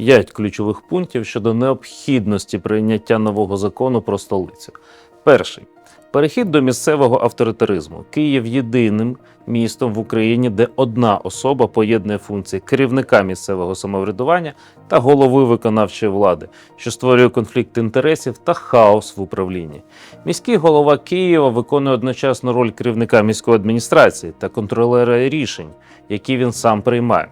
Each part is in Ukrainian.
п'ять ключових пунктів щодо необхідності прийняття нового закону про столицю. Перший перехід до місцевого авторитаризму. Київ єдиним містом в Україні, де одна особа поєднує функції керівника місцевого самоврядування та голови виконавчої влади, що створює конфлікт інтересів та хаос в управлінні. Міський голова Києва виконує одночасно роль керівника міської адміністрації та контролера рішень, які він сам приймає.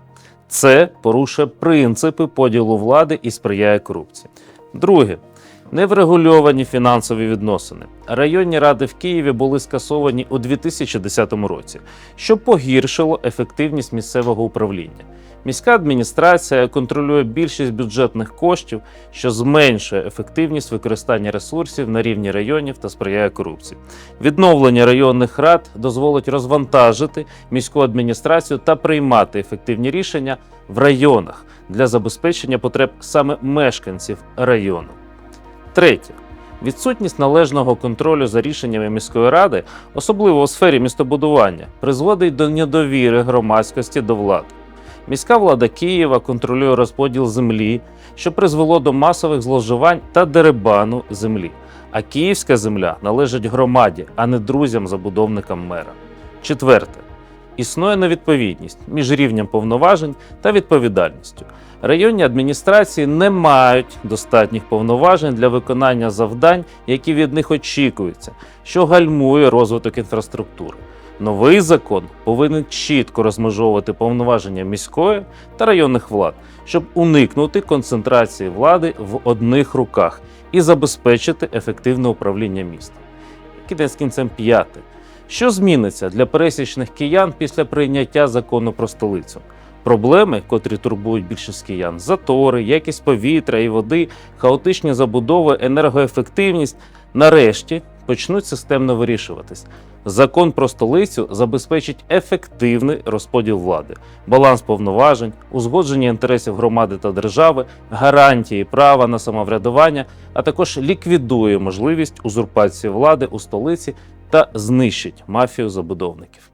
Це порушує принципи поділу влади і сприяє корупції. Друге. Неврегульовані фінансові відносини. Районні ради в Києві були скасовані у 2010 році, що погіршило ефективність місцевого управління. Міська адміністрація контролює більшість бюджетних коштів, що зменшує ефективність використання ресурсів на рівні районів та сприяє корупції. Відновлення районних рад дозволить розвантажити міську адміністрацію та приймати ефективні рішення в районах для забезпечення потреб саме мешканців району. Третє. Відсутність належного контролю за рішеннями міської ради, особливо у сфері містобудування, призводить до недовіри громадськості до влади. Міська влада Києва контролює розподіл землі, що призвело до масових зловживань та деребану землі. А київська земля належить громаді, а не друзям-забудовникам мера. Четверте. Існує невідповідність між рівнем повноважень та відповідальністю. Районні адміністрації не мають достатніх повноважень для виконання завдань, які від них очікуються, що гальмує розвиток інфраструктури. Новий закон повинен чітко розмежовувати повноваження міської та районних влад, щоб уникнути концентрації влади в одних руках і забезпечити ефективне управління містом. Кінець кінцем п'яте. Що зміниться для пересічних киян після прийняття закону про столицю? Проблеми, котрі турбують більшість киян: затори, якість повітря і води, хаотичні забудови, енергоефективність, нарешті почнуть системно вирішуватись. Закон про столицю забезпечить ефективний розподіл влади, баланс повноважень, узгодження інтересів громади та держави, гарантії права на самоврядування, а також ліквідує можливість узурпації влади у столиці та знищить мафію забудовників.